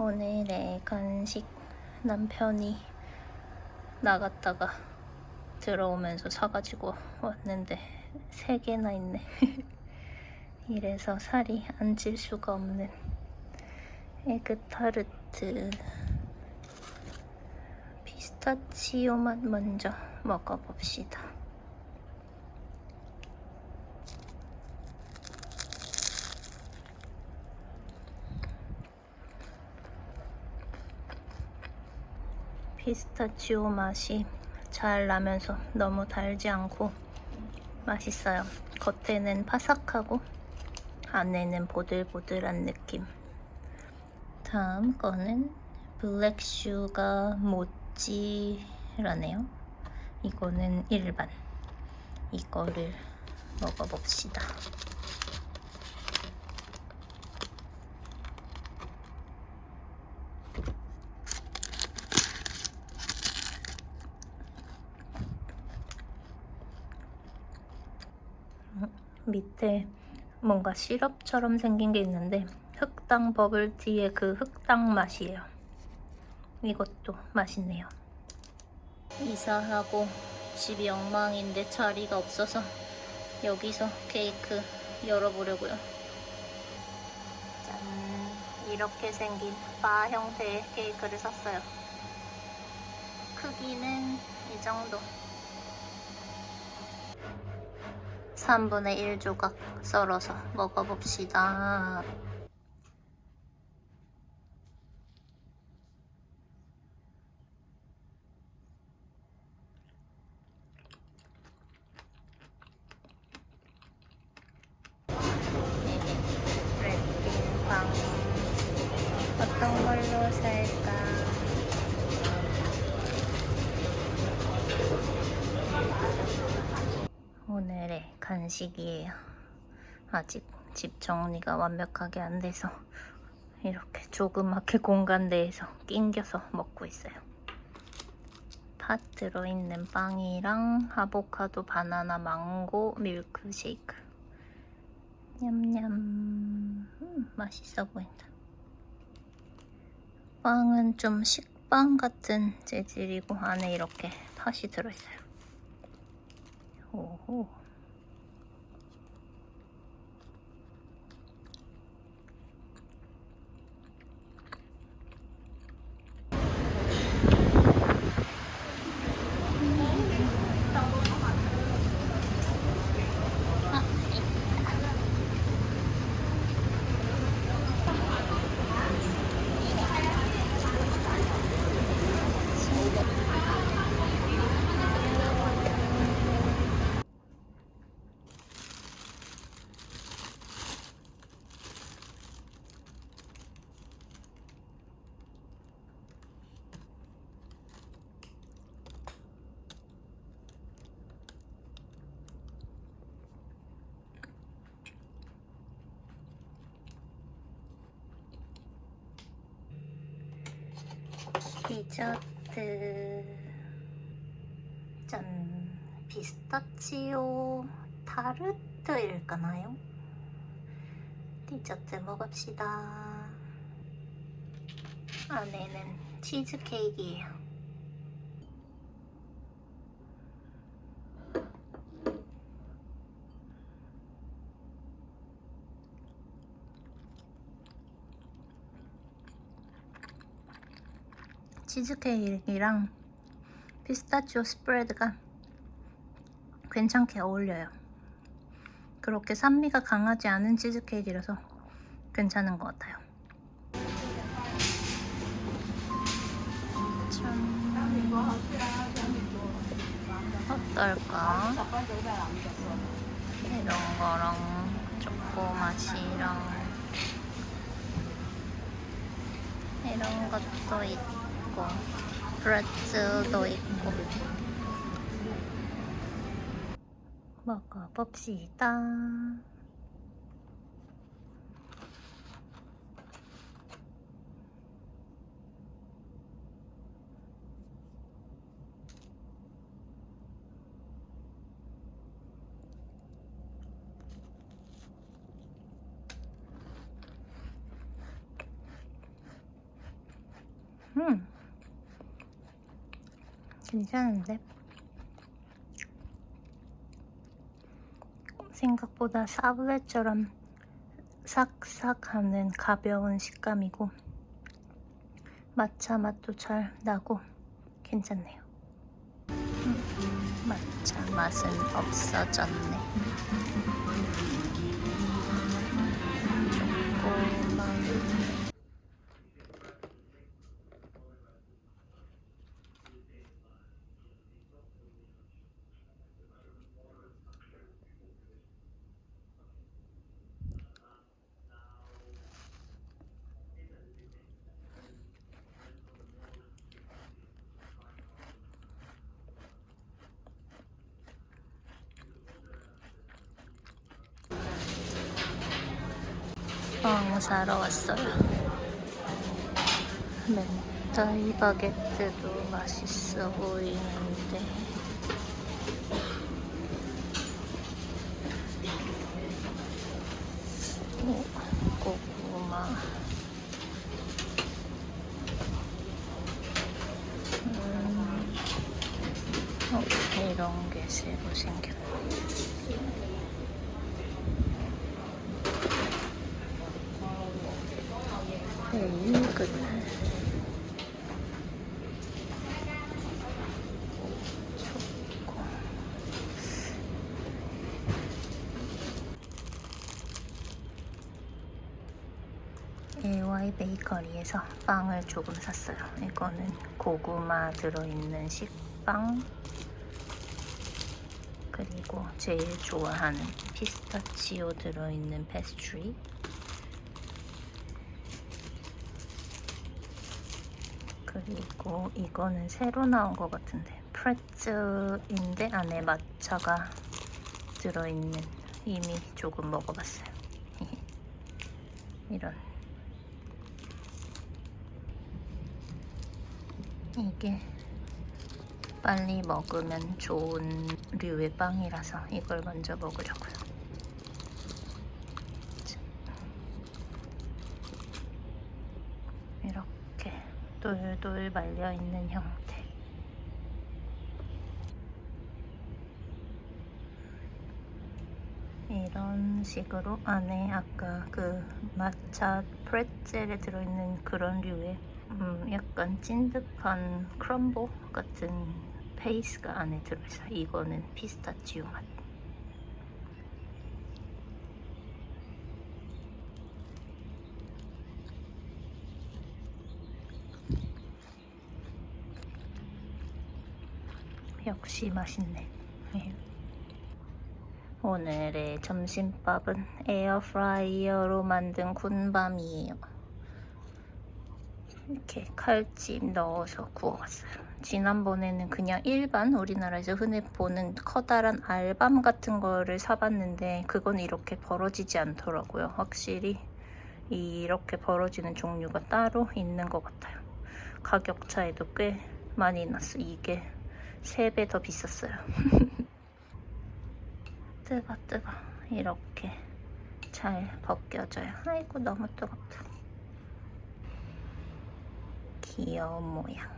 오늘의 간식 남편이 나갔다가 들어오면서 사가지고 왔는데 세 개나 있네. 이래서 살이 안 찔 수가 없는 에그타르트 피스타치오 맛 먼저 먹어봅시다. 피스타치오 맛이 잘 나면서 너무 달지 않고 맛있어요. 겉에는 바삭하고 안에는 보들보들한 느낌. 다음 거는 블랙 슈가 모찌라네요. 이거는 일반. 이거를 먹어봅시다. 밑에 뭔가 시럽처럼 생긴 게 있는데 흑당 버블티의 그 흑당 맛이에요. 이것도 맛있네요. 이사하고 집이 엉망인데 자리가 없어서 여기서 케이크 열어보려고요. 짠! 이렇게 생긴 바 형태의 케이크를 샀어요. 크기는 이 정도. 3분의 1 조각 썰어서 먹어봅시다. 랩핑빵 어떤 걸로 살까? 오늘의 간식이에요. 아직 집 정리가 완벽하게 안 돼서 이렇게 조그맣게 공간 내에서 낑겨서 먹고 있어요. 팥 들어있는 빵이랑 아보카도, 바나나, 망고, 밀크 쉐이크. 냠냠. 음, 맛있어 보인다. 빵은 좀 식빵 같은 재질이고 안에 이렇게 팥이 들어있어요. 오호. 아, 디저트 짠. 피스타치오 타르트일까나요? 디저트 먹읍시다. 안에는 치즈케이크예요 치즈케이크랑 피스타치오 스프레드가 괜찮게 어울려요. 그렇게 산미가 강하지 않은 치즈케이크라서 괜찮은 것 같아요. 참 어떨까? 이런 거랑 초코 맛이랑 이런 것도 있고 있고 브라질도 있고. 먹어봅시다. 음. 괜찮은데? 생각보다 사블레처럼 삭삭하는 가벼운 식감이고 matcha 맛도 잘 나고 괜찮네요. 음, matcha 맛은 없어졌네. 조그만 빵 사러 왔어요. 멘타이 바게트도 맛있어 보이는데 오, 고구마 음, 어, 이런 게 새로 생겼네. AY 베이커리에서 빵을 조금 샀어요. 이거는 고구마 들어있는 식빵. 그리고 제일 좋아하는 피스타치오 들어있는 페스트리 그리고 이거는 새로 나온 것 같은데 프레츠인데 안에 마차가 들어있는 이미 조금 먹어봤어요. 이런. 이게 빨리 먹으면 좋은 류의 빵이라서 이걸 먼저 먹으려고요 이렇게 돌돌 말려 있는 형태. 이런 식으로 안에 아까 그 마차 프레첼에 들어있는 그런 류의 음, 약간 찐득한 크럼보 같은 페이스가 안에 들어있어요. 이거는 피스타치오 맛. 역시 맛있네. 오늘의 점심밥은 에어프라이어로 만든 군밤이에요. 이렇게 칼집 넣어서 구워봤어요. 지난번에는 그냥 일반 우리나라에서 흔히 보는 커다란 알밤 같은 거를 사봤는데 그건 이렇게 벌어지지 않더라고요. 확실히 이렇게 벌어지는 종류가 따로 있는 것 같아요. 가격 차이도 꽤 많이 났어. 이게 3배 더 비쌌어요. 뜨거 뜨거 이렇게 잘 벗겨져요. 아이고 너무 뜨겁다. 귀여운 모양.